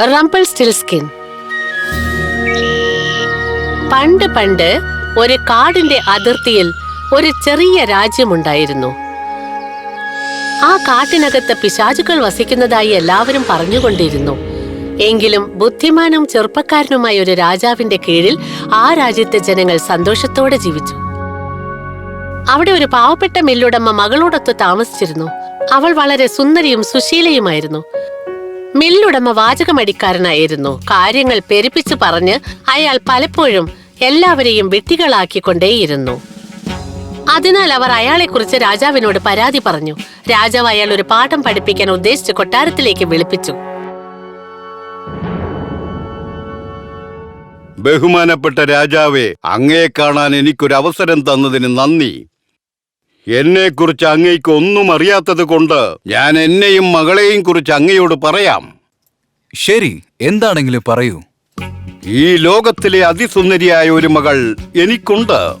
റംപിൾ still skin പണ്ട് പണ്ട് ഒരു കാടിന്റെ അതിർത്തിയിൽ ഒരു ചെറിയ രാജ്യമുണ്ടായിരുന്നു. ആ കാട്ടിനകത്ത് പിശാചുകൾ വസിക്കുന്നതായി എല്ലാവരും പറഞ്ഞുകൊണ്ടിരുന്നു. എങ്കിലും ബുദ്ധിമാനും ചെറുപ്പക്കാരനുമായ ഒരു രാജാവിന്റെ കീഴിൽ ആ രാജ്യത്തെ ജനങ്ങൾ സന്തോഷത്തോടെ ജീവിച്ചു. അവിടെ ഒരു പാവപ്പെട്ട മില്ലുടമ്മ മകളോടൊത്ത് താമസിച്ചിരുന്നു. അവൾ വളരെ സുന്ദരിയും സുശീലയുമായിരുന്നു. മില്ലുടമ വാചകമടിക്കാരനായിരുന്നു. കാര്യങ്ങൾ പെരുപ്പിച്ചു പറഞ്ഞ് അയാൾ പലപ്പോഴും എല്ലാവരെയും വെട്ടികളാക്കിക്കൊണ്ടേയിരുന്നു അതിനാൽ അവർ അയാളെക്കുറിച്ച് രാജാവിനോട് പരാതി പറഞ്ഞു. രാജാവ് അയാൾ ഒരു പാഠം പഠിപ്പിക്കാൻ ഉദ്ദേശിച്ച് കൊട്ടാരത്തിലേക്ക് വിളിപ്പിച്ചു. ബഹുമാനപ്പെട്ട രാജാവേ അങ്ങയെ കാണാൻ എനിക്കൊരു അവസരം തന്നതിന് നന്ദി. എന്നെക്കുറിച്ച് അങ്ങയ്ക്ക് ഒന്നും അറിയാത്തത് കൊണ്ട് ഞാൻ എന്നെയും മകളെയും കുറിച്ച് അങ്ങയോട് പറയാം. ശരി എന്താണെങ്കിലും പറയൂ. ഈ ലോകത്തിലെ അതിസുന്ദരിയായ ഒരു മകൾ എനിക്കുണ്ട്.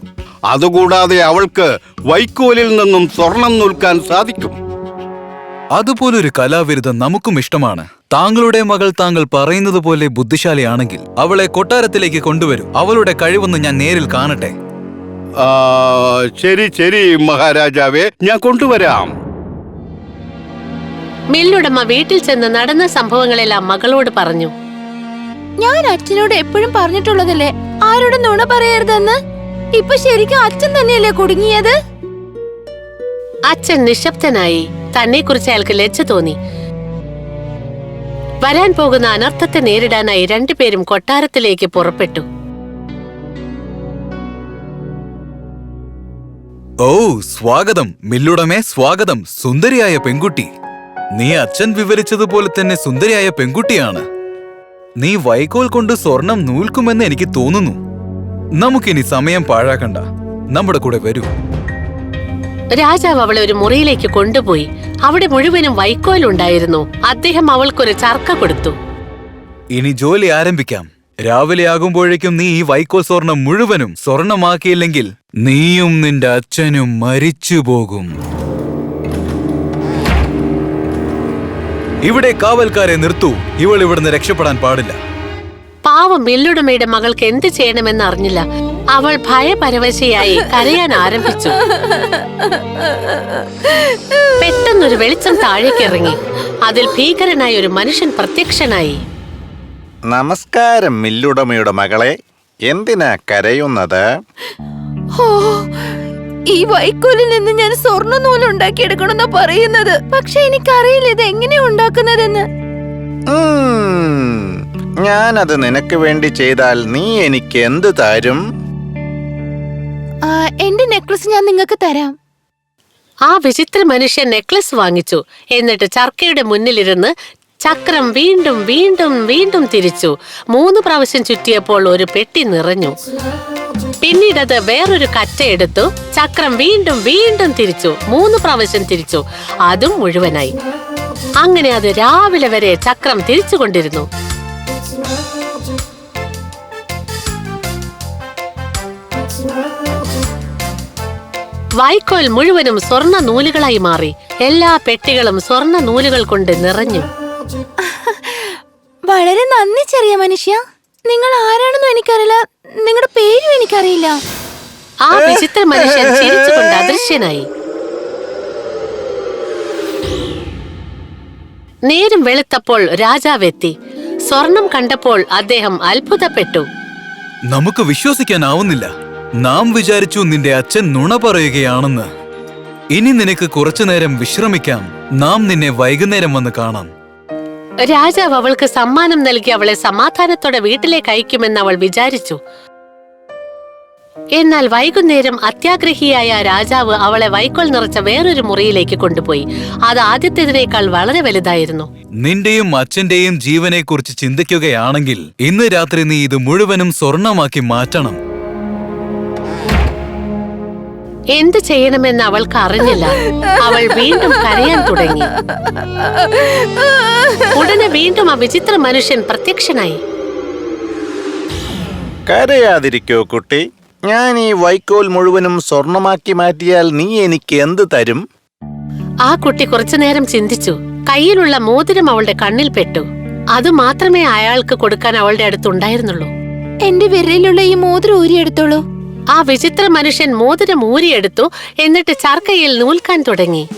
അതുകൂടാതെ അവൾക്ക് വൈക്കോലിൽ നിന്നും സ്വർണം നൂൽക്കാൻ സാധിക്കും. അതുപോലൊരു കലാവിരുദ്ധം നമുക്കും ഇഷ്ടമാണ്. താങ്കളുടെ മകൾ താങ്കൾ പറയുന്നത് പോലെ ബുദ്ധിശാലിയാണെങ്കിൽ അവളെ കൊട്ടാരത്തിലേക്ക് കൊണ്ടുവരും. അവളുടെ കഴിവൊന്ന് ഞാൻ നേരിൽ കാണട്ടെ. ശരി ശരി മഹാരാജാവേ. ഞാൻ കൊണ്ടുവരാം. മില്ലുടമ വീട്ടിൽ ചെന്ന് നടന്ന സംഭവങ്ങളെല്ലാം മകളോട് പറഞ്ഞു. ഞാൻ അച്ഛനോട് എപ്പോഴും പറഞ്ഞിട്ടുള്ളതല്ലേ? ആരോടും നുണ പറയരുതെന്ന്? ഇപ്പൊ ശരിക്കും അച്ഛൻ തന്നെയല്ലേ കുടുങ്ങിയത്? അച്ഛൻ നിശബ്ദനായി തന്നെ കുറിച്ച് അയാൾക്ക് ലജ്ജ തോന്നി. വരാൻ പോകുന്ന അനർത്ഥത്തെ നേരിടാനായി രണ്ടുപേരും കൊട്ടാരത്തിലേക്ക് പുറപ്പെട്ടു. ഓ സ്വാഗതം. മില്ലുടമേ സ്വാഗതം. സുന്ദരിയായ പെൺകുട്ടി. നീ അച്ഛൻ വിവരിച്ചതുപോലെ തന്നെ സുന്ദരിയായ പെൺകുട്ടിയാണ്. നീ വൈക്കോൽ കൊണ്ട് സ്വർണം നൂൽക്കുമെന്ന് എനിക്ക് തോന്നുന്നു. നമുക്കിനി സമയം പാഴാക്കണ്ട. നമ്മുടെ കൂടെ വരൂ. രാജാവ് അവളെ ഒരു മുറിയിലേക്ക് കൊണ്ടുപോയി. അവിടെ മുഴുവനും വൈക്കോൽ ഉണ്ടായിരുന്നു അദ്ദേഹം അവൾക്കൊരു ചർക്ക കൊടുത്തു. ഇനി ജോലി ആരംഭിക്കാം. രാവിലെ ആകുമ്പോഴേക്കും നീ ഈ വൈക്കോൽ സ്വർണം മുഴുവനും സ്വർണമാക്കിയില്ലെങ്കിൽ നീയും നിന്റെ അച്ഛനും മരിച്ചു പോകും ഇവിടെ കാവൽക്കാരെ നിർത്തൂ. ഇവൾ ഇവിടുന്ന് രക്ഷപ്പെടാൻ പാടില്ല. പാവം മില്ലുടമയുടെ മകൾക്ക് എന്ത് ചെയ്യണമെന്ന് അറിഞ്ഞില്ല അവൾ ഭയപരവശയായി കരയാൻ ആരംഭിച്ചു. പെട്ടെന്നൊരു വെളിച്ചം താഴേക്കിറങ്ങി. അതിൽ ഭീകരനായ ഒരു മനുഷ്യൻ പ്രത്യക്ഷനായി. നമസ്കാരം മില്ലുടമയുടെ മകളെ. എന്തിനാ കരയുന്നത്? ഓ ഈ വൈക്കോലിൽ നിന്ന് ഞാൻ സ്വർണ നൂൽ ഉണ്ടാക്കിയെടുക്കണമെന്നാ പറയുന്നത്. പക്ഷെ എനിക്കറിയില്ല ഇത് എങ്ങനെ ഉണ്ടാക്കുന്നതെന്ന്. ഞാനത് നിനക്ക് വേണ്ടി ചെയ്താൽ നീ എനിക്ക് എന്ത് തരും? എന്റെ നെക്ലസ് ഞാൻ നിങ്ങൾക്ക് തരാം. ആ വിചിത്ര മനുഷ്യൻ നെക്ലസ് വാങ്ങിച്ചു. എന്നിട്ട് ചർക്കയുടെ മുന്നിലിരുന്ന് ചക്രം വീണ്ടും വീണ്ടും വീണ്ടും തിരിച്ചു. മൂന്ന് പ്രാവശ്യം ചുറ്റിയപ്പോൾ ഒരു പെട്ടി നിറഞ്ഞു. പിന്നീട് അത് വേറൊരു കറ്റ എടുത്തു. ചക്രം വീണ്ടും വീണ്ടും തിരിച്ചു. മൂന്ന് പ്രാവശ്യം തിരിച്ചു. അതും മുഴുവനായി. അങ്ങനെ അത് രാവിലെ വരെ ചക്രം തിരിച്ചുകൊണ്ടിരുന്നു വൈക്കോൽ മുഴുവനും സ്വർണ നൂലുകളായി മാറി. എല്ലാ പെട്ടികളും സ്വർണ നൂലുകൾ കൊണ്ട് നിറഞ്ഞു. വളരെ നന്ദി ചെറിയ മനുഷ്യ. നിങ്ങൾ ആരാണെന്നും എനിക്കറിയില്ല. നിങ്ങളുടെ പേരും എനിക്കറിയില്ല. ആ വിചിത്ര മനുഷ്യൻ ചിരിച്ചുകൊണ്ട് അദൃശ്യനായി. നേരം വെളുത്തപ്പോൾ രാജാവെത്തി. സ്വർണം കണ്ടപ്പോൾ അദ്ദേഹം അത്ഭുതപ്പെട്ടു. നമുക്ക് വിശ്വസിക്കാനാവുന്നില്ല. നാം വിചാരിച്ചു നിന്റെ അച്ഛൻ നുണ പറയുകയാണെന്ന്. ഇനി നിനക്ക് കുറച്ചു നേരം വിശ്രമിക്കാം. നാം നിന്നെ വൈകുന്നേരം വന്ന് കാണാം. രാജാവ് അവൾക്ക് സമ്മാനം നൽകി അവളെ സമാധാനത്തോടെ വീട്ടിലേക്ക് അയക്കുമെന്ന് അവൾ വിചാരിച്ചു. എന്നാൽ വൈകുന്നേരം അത്യാഗ്രഹിയായ രാജാവ് അവളെ വൈക്കോൽ നിറച്ച വേറൊരു മുറിയിലേക്ക് കൊണ്ടുപോയി. അത് ആദ്യത്തേതിനേക്കാൾ വളരെ വലുതായിരുന്നു. നിന്റെയും അച്ഛന്റെയും ജീവനെക്കുറിച്ച് ചിന്തിക്കുകയാണെങ്കിൽ ഇന്ന് രാത്രി നീ ഇത് മുഴുവനും സ്വർണമാക്കി മാറ്റണം. എന്ത് ചെയ്യണമെന്ന് അവൾക്ക് അറിഞ്ഞില്ല. അവൾ വീണ്ടും കരയാൻ തുടങ്ങി. ഉടനെ വീണ്ടും ആ വിചിത്ര മനുഷ്യൻ പ്രത്യക്ഷനായി. കരയാതിരിക്കോ കുട്ടി. ഞാൻ ഈ വൈക്കോൽ മുഴുവനും സ്വർണമാക്കി മാറ്റിയാൽ നീ എനിക്ക് എന്ത് തരും? ആ കുട്ടി കുറച്ചു നേരം ചിന്തിച്ചു. കയ്യിലുള്ള മോതിരം അവളുടെ കണ്ണിൽ പെട്ടു. അത് മാത്രമേ അയാൾക്ക് കൊടുക്കാൻ അവളുടെ അടുത്തുണ്ടായിരുന്നുള്ളൂ. എന്റെ വിരലിലുള്ള ഈ മോതിരം ഊരിയെടുത്തോളൂ. ആ വിചിത്ര മനുഷ്യൻ മോതിരം ഊരിയെടുത്തു എന്നിട്ട് ചർക്കയിൽ നൂൽക്കാൻ തുടങ്ങി.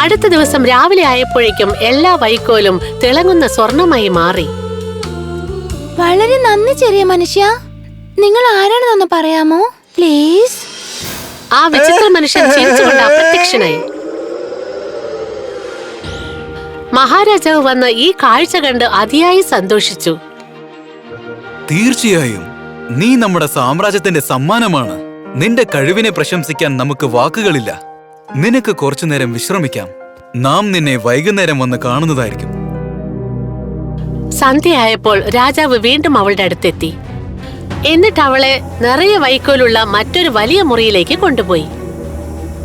അടുത്ത ദിവസം രാവിലെ ആയപ്പോഴേക്കും എല്ലാ വൈക്കോലും തിളങ്ങുന്ന സ്വർണമായി മാറി. വളരെ നന്ദി ചെറിയ മനുഷ്യ. നിങ്ങൾ ആരാണെന്നൊന്ന് പറയാമോ? പ്ലീസ്. ആ വിചിത്ര മനുഷ്യൻ ചിരിച്ചുകൊണ്ട് അപ്രത്യക്ഷനായി. മഹാരാജാവ് വന്ന് ഈ കാഴ്ച കണ്ട് അതിയായി സന്തോഷിച്ചു. തീർച്ചയായും നീ നമ്മുടെ സാമ്രാജ്യത്തിന്റെ സമ്മാനമാണ്. നിന്റെ കഴിവിനെ പ്രശംസിക്കാൻ നമുക്ക് വാക്കുകളില്ല. നിനക്ക് കുറച്ചുനേരം വിശ്രമിക്കാം. നാം നിന്നെ വൈകുന്നേരം വന്ന് കാണുന്നതായിരിക്കും. സന്ധ്യയായപ്പോൾ രാജാവ് വീണ്ടും അവളുടെ അടുത്തെത്തി. എന്നിട്ട് അവളെ നിറയെ വൈക്കോലുള്ള മറ്റൊരു വലിയ മുറിയിലേക്ക് കൊണ്ടുപോയി.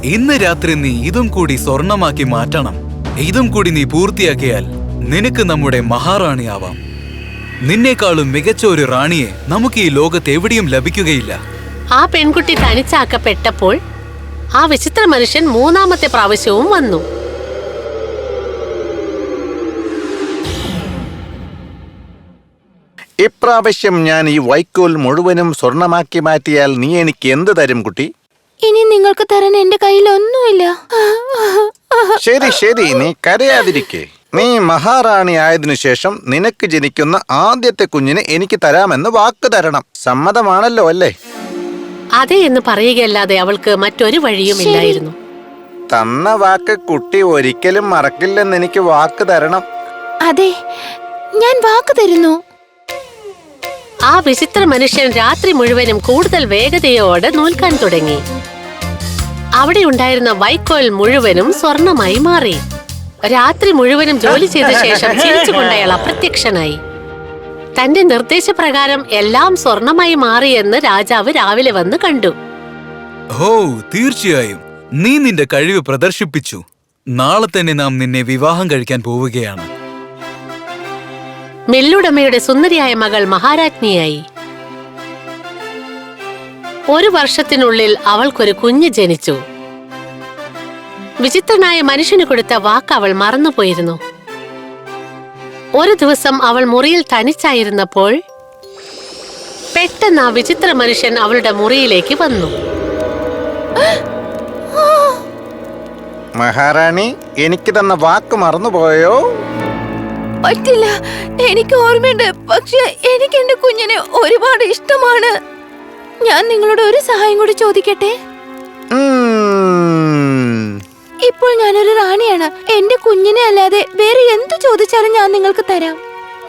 ഇന്ന് രാത്രി നീ ഇതും കൂടി സ്വർണമാക്കി മാറ്റണം. ഇതും കൂടി നീ പൂർത്തിയാക്കിയാൽ നിനക്ക് നമ്മുടെ മഹാറാണിയാവാം. നിന്നേക്കാളും മികച്ച ഒരു റാണിയെ നമുക്ക് ഈ ലോകത്ത് എവിടെയും ലഭിക്കുകയില്ല. ആ പെൺകുട്ടി തനിച്ചാക്കപ്പെട്ടപ്പോൾ ആ വിചിത്ര മനുഷ്യൻ മൂന്നാമത്തെ പ്രാവശ്യവും വന്നു. ഇപ്രാവശ്യം ഞാൻ ഈ വൈക്കോൽ മുഴുവനും സ്വർണമാക്കി മാറ്റിയാൽ നീ എനിക്ക് എന്ത് തരും കുട്ടി? ഇനി നിങ്ങൾക്ക് തരാൻ എന്റെ കയ്യിൽ ഒന്നുമില്ല. ശരി ശരി. നീ കരയാതിരിക്കേ. നീ മഹാറാണി ആയതിനു ശേഷം നിനക്ക് ജനിക്കുന്ന ആദ്യത്തെ കുഞ്ഞിനെ എനിക്ക് തരാമെന്ന് വാക്ക് തരണം. സമ്മതമാണല്ലോ അല്ലേ? അതെ എന്ന് പറയുകയല്ലാതെ അവൾക്ക് മറ്റൊരു വഴിയും ഇല്ലായിരുന്നു. തന്ന വാക്ക് കുട്ടി ഒരിക്കലും മറക്കില്ലെന്ന് എനിക്ക് വാക്ക് തരണം. അതെ ഞാൻ വാക്ക് തരുന്നു. ആ വിചിത്ര മനുഷ്യൻ രാത്രി മുഴുവനും കൂടുതൽ വേഗതയോടെ നോൽക്കാൻ തുടങ്ങി. അവിടെ ഉണ്ടായിരുന്ന വൈക്കോൽ മുഴുവനും സ്വർണമായി മാറി. രാത്രി മുഴുവനും ജോലി ചെയ്ത ശേഷം ചിരിച്ചുകൊണ്ട് അയാൾ അപ്രത്യക്ഷനായി. തന്റെ നിർദ്ദേശപ്രകാരം എല്ലാം സ്വർണമായി മാറിയെന്ന് രാജാവ് രാവിലെ വന്ന് കണ്ടു. ഓ തീർച്ചയായും. നീ നിന്റെ കഴിവ് പ്രദർശിപ്പിച്ചു. നാളെ തന്നെ നാം നിന്നെ വിവാഹം കഴിക്കാൻ പോവുകയാണ്. മില്ലുടമയുടെ സുന്ദരിയായ മകൾ മഹാരാജ്ഞിയായി. ഒരു വർഷത്തിനുള്ളിൽ അവൾക്കൊരു കുഞ്ഞ് ജനിച്ചു. വിചിത്രനായ മനുഷ്യന് കൊടുത്ത വാക്ക് അവൾ മറന്നുപോയിരുന്നു. ഒരു ദിവസം അവൾ മുറിയിൽ തനിച്ചായിരുന്നപ്പോൾ പെട്ടെന്ന് ആ വിചിത്ര മനുഷ്യൻ അവളുടെ മുറിയിലേക്ക് വന്നു. മഹാറാണി എനിക്ക് തന്ന വാക്ക് മറന്നുപോയോ? പറ്റില്ല. എനിക്ക് ഓർമ്മയുണ്ട്. പക്ഷെ എനിക്ക് എന്റെ കുഞ്ഞിനെ ഒരുപാട് ഇഷ്ടമാണ്. ഞാൻ നിങ്ങളോട് ഒരു സഹായം കൂടി ചോദിക്കട്ടെ. ഇപ്പോൾ ഞാനൊരു റാണിയാണ്. എന്റെ കുഞ്ഞിനെ അല്ലാതെ വേറെ എന്ത് ചോദിച്ചാലും ഞാൻ നിങ്ങൾക്ക് തരാം.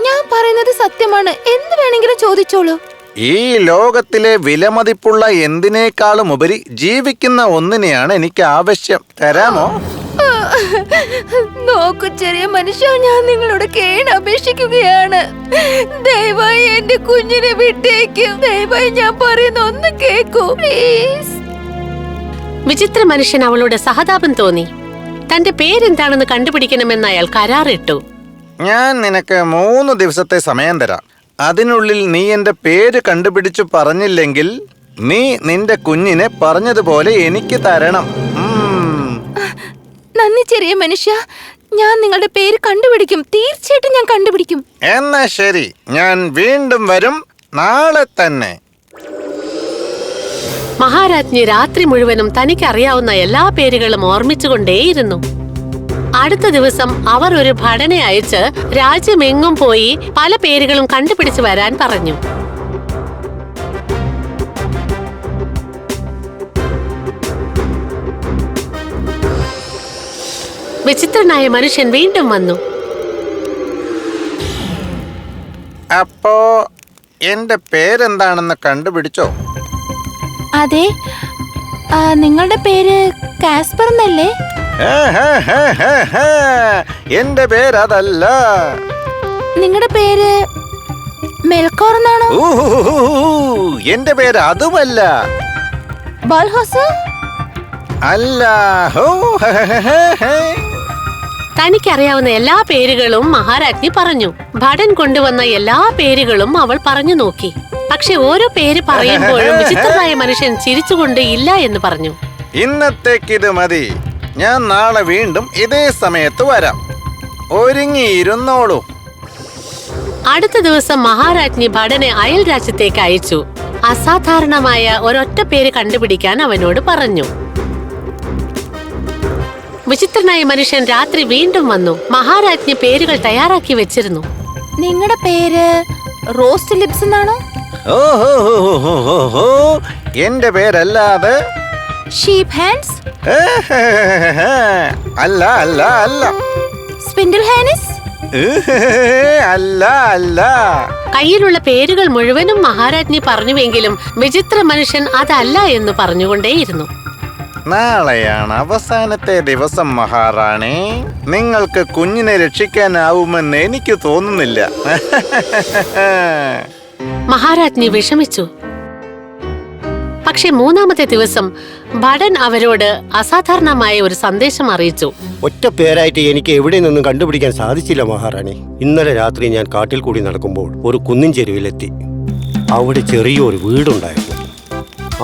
ഞാൻ പറയുന്നത് സത്യമാണ്. എന്ത് വേണമെങ്കിലും ചോദിച്ചോളൂ. ഈ ലോകത്തിലെ വിലമതിപ്പുള്ള എന്തിനേക്കാളും ഉപരി ജീവിക്കുന്ന ഒന്നിനെയാണ് എനിക്ക് ആവശ്യം. തരാമോ? നോക്കൂ ചെറിയ മനുഷ്യ ഞാൻ നിങ്ങളോട് കേണ അപേക്ഷിക്കുകയാണ്. ദയവായി എന്റെ കുഞ്ഞിനെ വിട്ടേക്കും. ദയവായി ഞാൻ പറയുന്ന ഒന്ന് കേക്കൂ പ്ലീസ്. വിചിത്ര മനുഷ്യൻ അവളോട് സഹതാപം തോന്നി. തന്റെ പേരെന്താണെന്ന് കണ്ടുപിടിക്കണമെന്ന് അയാൾ കരാറിട്ടു. ഞാൻ നിനക്ക് മൂന്ന് ദിവസത്തെ സമയം തരാം. അതിനുള്ളിൽ നീ എന്റെ പേര് കണ്ടുപിടിച്ചു പറഞ്ഞില്ലെങ്കിൽ നീ നിന്റെ കുഞ്ഞിനെ പറഞ്ഞതുപോലെ എനിക്ക് തരണം. നന്ദി ചെറിയ മനുഷ്യ. ഞാൻ നിങ്ങളുടെ പേര് കണ്ടുപിടിക്കും. തീർച്ചയായിട്ടും ഞാൻ കണ്ടുപിടിക്കും. എന്നാ ശരി. ഞാൻ വീണ്ടും വരും. നാളെ തന്നെ. മഹാരാജ്ഞി രാത്രി മുഴുവനും തനിക്ക് അറിയാവുന്ന എല്ലാ പേരുകളും ഓർമ്മിച്ചുകൊണ്ടേയിരുന്നു. അടുത്ത ദിവസം അവർ ഒരു ഭടനെ അയച്ച് രാജ്യമെങ്ങും പോയി പല പേരുകളും കണ്ടുപിടിച്ചു വരാൻ പറഞ്ഞു. വിചിത്രനായ മനുഷ്യൻ വീണ്ടും വന്നു. അപ്പോ എന്റെ പേരെന്താണെന്ന് കണ്ടുപിടിച്ചോ? അതെ നിങ്ങളുടെ പേര് കാസ്പർ എന്നല്ലേ? എന്റെ പേര് അതല്ല നിങ്ങളുടെ പേര് മെൽക്കോർ എന്നാണോ. എന്റെ പേര് അതുമല്ല. ബാൽഹോസ്? അല്ല ഹോ, ഹേ, ഹേ, ഹേ, ഹേ. തനിക്കറിയാവുന്ന എല്ലാ പേരുകളും മഹാരാജ്ഞി പറഞ്ഞു. ഭടൻ കൊണ്ടുവന്ന എല്ലാ പേരുകളും അവൾ പറഞ്ഞു നോക്കി. പക്ഷെ ഓരോ പേര് പറയുമ്പോഴും വിചിത്രമായ മനുഷ്യൻ ചിരിച്ചുകൊണ്ട് ഇല്ല എന്ന് പറഞ്ഞു. ഇന്നത്തേക്ക് ഇത് മതി. ഞാൻ നാളെ വീണ്ടും ഇതേ സമയത്ത് വരാം. ഒരുങ്ങിയിരുന്നോളൂ. അടുത്ത ദിവസം മഹാരാജ്ഞി ഭടനെ അയൽ രാജ്യത്തേക്ക് അയച്ചു. അസാധാരണമായ ഒരൊറ്റ പേര് കണ്ടുപിടിക്കാൻ അവനോട് പറഞ്ഞു. വിചിത്രനായ മനുഷ്യൻ രാത്രി വീണ്ടും വന്നു. മഹാരാജ്ഞി പേരുകൾ തയ്യാറാക്കി വെച്ചിരുന്നു. നിങ്ങളുടെ പേര് റോസ് ലിപ്സ് എന്നാണോ? ഓഹോ എന്റെ പേരല്ലാതെ? ഷീപ്പ് ഹാൻഡ്സ് അല്ല അല്ല അല്ല. സ്പിൻഡിൽ ഹാനിസ്? അല്ല അല്ല. കയ്യിലുള്ള പേരുകൾ മുഴുവനും മഹാരാജ്ഞി പറഞ്ഞുവെങ്കിലും വിചിത്ര മനുഷ്യൻ അതല്ല എന്ന് പറഞ്ഞുകൊണ്ടേയിരുന്നു. നാളെയാണ് അവസാനത്തെ ദിവസം മഹാറാണി. നിങ്ങൾക്ക് കുഞ്ഞിനെ രക്ഷിക്കാനാവുമെന്ന് എനിക്ക് തോന്നുന്നില്ല. മഹാരാജ്ഞി വിഷമിച്ചു. പക്ഷെ മൂന്നാമത്തെ ദിവസം ഭടൻ അവരോട് അസാധാരണമായ ഒരു സന്ദേശം അറിയിച്ചു. ഒറ്റ പേരായിട്ട് എനിക്ക് എവിടെ നിന്നും കണ്ടുപിടിക്കാൻ സാധിച്ചില്ല മഹാറാണി. ഇന്നലെ രാത്രി ഞാൻ കാട്ടിൽ കൂടി നടക്കുമ്പോൾ ഒരു കുന്നിൻ ചെരുവിലെത്തി അവിടെ ചെറിയൊരു വീടുണ്ടായിരുന്നു.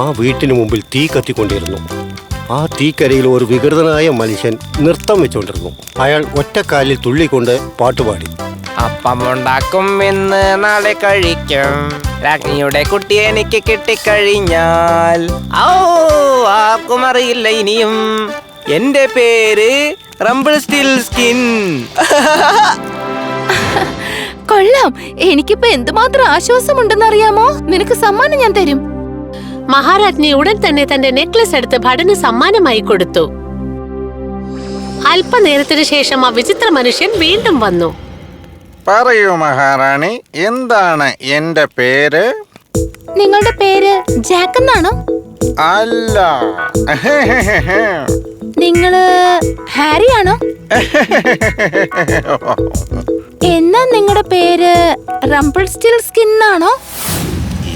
ആ വീട്ടിന് മുമ്പിൽ തീ കത്തിക്കൊണ്ടിരുന്നു. ആ തീക്കരയിൽ ഒരു വികൃതനായ മനുഷ്യൻ നൃത്തം വെച്ചുകൊണ്ടിരുന്നു അയാൾ ഒറ്റക്കാലിൽ തുള്ളിക്കൊണ്ട് പാട്ടുപാടി അപ്പമുണ്ടാക്കും ഇന്ന് നാളെ കഴിക്കും. രാജ്ഞിയുടെ കുട്ടി എനിക്ക് കിട്ടിക്കഴിഞ്ഞാൽ. ഔ ആർക്കും അറിയില്ല ഇനിയും. എന്റെ പേര് റംബിൾ സ്റ്റിൽ സ്കിൻ. കൊള്ളാം. എനിക്കിപ്പോ എന്തുമാത്രം ആശ്വാസമുണ്ടെന്നറിയാമോ? നിനക്ക് സമ്മാനം ഞാൻ തരും. മഹാരാജ്ഞി ഉടൻ തന്നെ തന്റെ നെക്ലസ് എടുത്ത് ഭടന് സമ്മാനമായി കൊടുത്തു. അല്പനേരത്തിനു ശേഷം ആ വിചിത്ര മനുഷ്യൻ വീണ്ടും വന്നു. പറയൂ മഹാറാണി എന്താണ് എന്റെ പേര്? നിങ്ങളുടെ പേര് ജാക്ക് എന്നാണോ? അല്ല. നിങ്ങൾ ഹാരി ആണോ? എന്നാ നിങ്ങളുടെ പേര് റംപിൾ സ്റ്റിൽ സ്കിൻ ആണോ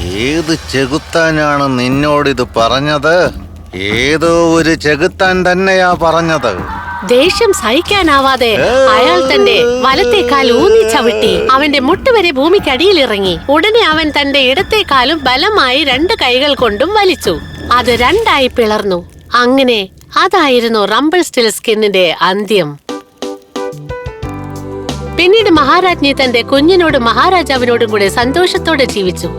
ഏത് ചെകുത്താനാണ് നിന്നോടിത് പറഞ്ഞത്? ഏതോ ഒരു ചെകുത്താൻ തന്നെയാ പറഞ്ഞത്. ദേഷ്യം സഹിക്കാനാവാതെ അയാൾ തന്റെ വലത്തെ ഊന്നി ചവിട്ടി അവന്റെ മുട്ടുവരെ ഭൂമിക്കടിയിൽ ഇറങ്ങി ഉടനെ അവൻ തന്റെ ഇടത്തെ കാലും ബലമായി രണ്ട് കൈകൾ കൊണ്ടും വലിച്ചു. അത് രണ്ടായി പിളർന്നു. അങ്ങനെ അതായിരുന്നു റംബിൾ സ്റ്റിൽ സ്കിന്നിന്റെ അന്ത്യം. പിന്നീട് മഹാരാജ്ഞി തന്റെ കുഞ്ഞിനോടും മഹാരാജാവിനോടും കൂടെ സന്തോഷത്തോടെ ജീവിച്ചു.